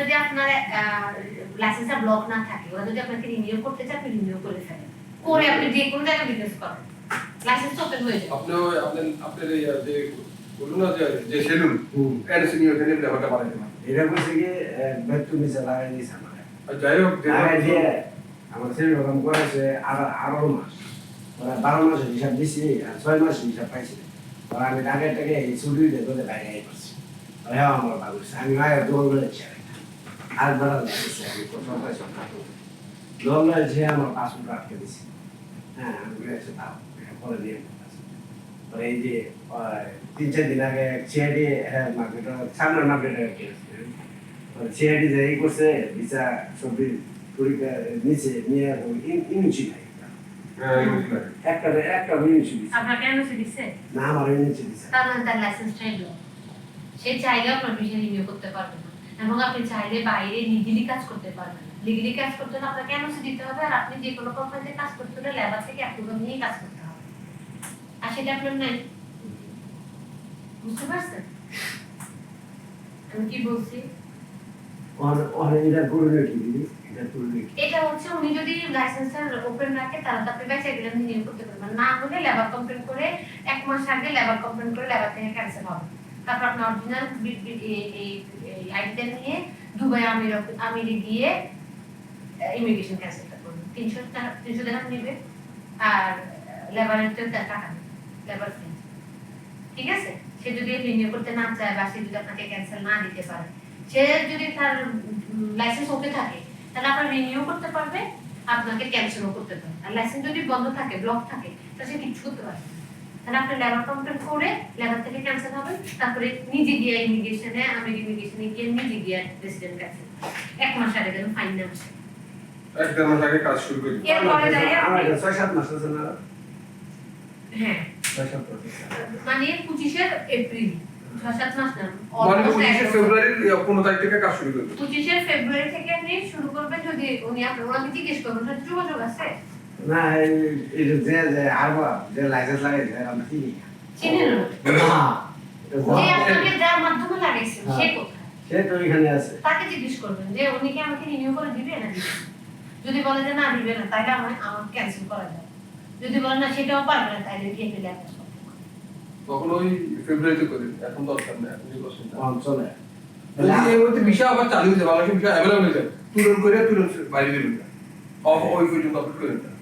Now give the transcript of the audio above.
যদি আপনার লাইসেন্সটা ব্লক না থাকে ওরা যদি আপনাকে রিনিউ করতে চায় আপনি রিনিউ করে ফেলেন। করে আপনি যে কোনো জায়গায় বিজনেস করেন। লাইসেন্স ওপেন হয়ে যাবে। আপনি ওই আপনার আপনার যে বলুন না যে যে সেলুন। এনসি নিয়ে ওখানে ব্যাপারটা বানাইতে পারেন এটা করছে কি লাগাই আমার যাই হোক যে- আমার ছেলে রকম করেছে আরও মাস। ওরা বারো মাসের হিসাব দিছি আর ছয় মাসের হিসাব পাইছি। ওরা আমি টাকা টাকা এই ছুটি দিয়ে তোদের বাইরে আই করছি। হ্যাঁ আমার ভালো আমি আর বেড়া লাগছে আমি কোথাও পাইছি না দোল রয়েছে আমার পাসপোর্ট আটকে দিছি হ্যাঁ আমি বলেছি তাও পরে নিয়ে পরে এই যে তিন চার দিন আগে সিআইডি হ্যাঁ মার্কেটের সামনে মার্কেটে সিআইডি যে এই করছে ভিসা সবই পরীক্ষা নিচে নিয়ে ইউনিচি নাই। হ্যাঁ, বুঝলাম। একটা একটা ইউনিচি দিছে। আপনার কেন সে না আমার ইউনিচি দিছে। তার মানে তার লাইসেন্সটাই ব্লক সে চাইলে আপনার বিষয় রিনিউ করতে পারবে না এবং আপনি চাইলে বাইরে লিগেলি কাজ করতে পারবেন। লিগেলি কাজ করতে হলে আপনাকে এনওসি দিতে হবে আর আপনি যে কোনো কোম্পানিতে কাজ করতে হলে লেবার থেকে অ্যাপ্রুভাল নিয়ে কাজ করতে হবে। আর সেটা আপনার নাই বুঝতে পারছেন? আমি কি বলছি? এটা হচ্ছে উনি যদি লাইসেন্সটা ওপেন রাখে তাহলে আপনি রিনিউ করতে পারবেন। না হলে লেবার কমপ্লেন করে এক মাস আগে লেবার কমপ্লেন করে লেবার থেকে ক্যান্সেল হবে। তারপর আপনি অরিজিনাল আইডিটা নিয়ে দুবাই, আমির, আমিরে গিয়ে ইমিগ্রেশন ক্যান্সেলটা করবেন তিনশো টাকা তিনশো টাকা নেবে। আর লেবারের টাকা লেবার ফি। ঠিক আছে? সে যদি রিনিউ করতে না চায় বা সে যদি আপনাকে ক্যান্সেল না দিতে পারে, সে যদি তার লাইসেন্স ওকে থাকে, তাহলে আপনার রিনিউ করতে পারবে, আপনাকে ক্যান্সেলও করতে পারবে। আর লাইসেন্স যদি বন্ধ থাকে ব্লক থাকে তাহলে সে কিছু করতে পারবে। তাহলে আপনি লেবার কমপ্লেন করে লেবার থেকে ক্যান্সেল হবে তারপরে নিজে গিয়ে ইমিগ্রেশনে আমি ইমিগ্রেশনে গিয়ে নিজে গিয়ে রেসিডেন্ট ক্যান্সেল এক মাস আগে যেন ফাইন না আসে। এক দেড় মাস আগে কাজ শুরু করি। এরপরে দাঁড়িয়ে আমার ছয় সাত মাস আছে না? হ্যাঁ। মানে পঁচিশের এপ্রিল। ছয় সাত মাস না মানে পঁচিশে এক বছর। ফেব্রুয়ারির পনেরো তারিখ থেকে কাজ শুরু করবে। পঁচিশে ফেব্রুয়ারি থেকে আপনি শুরু করবেন যদি উনি আপনার ওনাকে জিজ্ঞেস করবেন যোগাযোগ আছে? না যে আরবা যে লাইসেন্স লাগাইছে আমরা চিনি চিনেন না? না যে আপনাকে যার মাধ্যমে লাগাইছেন সে হ্যাঁ। কোথায় সে তো এখানে আছে তাকে জিজ্ঞেস করবেন যে উনি কি আমাকে রিনিউ করে দিবে না যদি বলে যে না দিবে না তাহলে আমার আমার ক্যান্সেল করা যায় যদি বলে না সেটাও পারবে না তাহলে তখন ওই ফেব্রুয়ারিতে করি এখন দরকার নেই এখন নির্বাচন না। এই মুহূর্তে ভিসা আবার চালু হয়েছে বাংলাদেশের ভিসা অ্যাভেলেবল হয়েছে তুলন করে তুলন বাইরে বেরোন ওই পর্যন্ত আপলোড করে দেন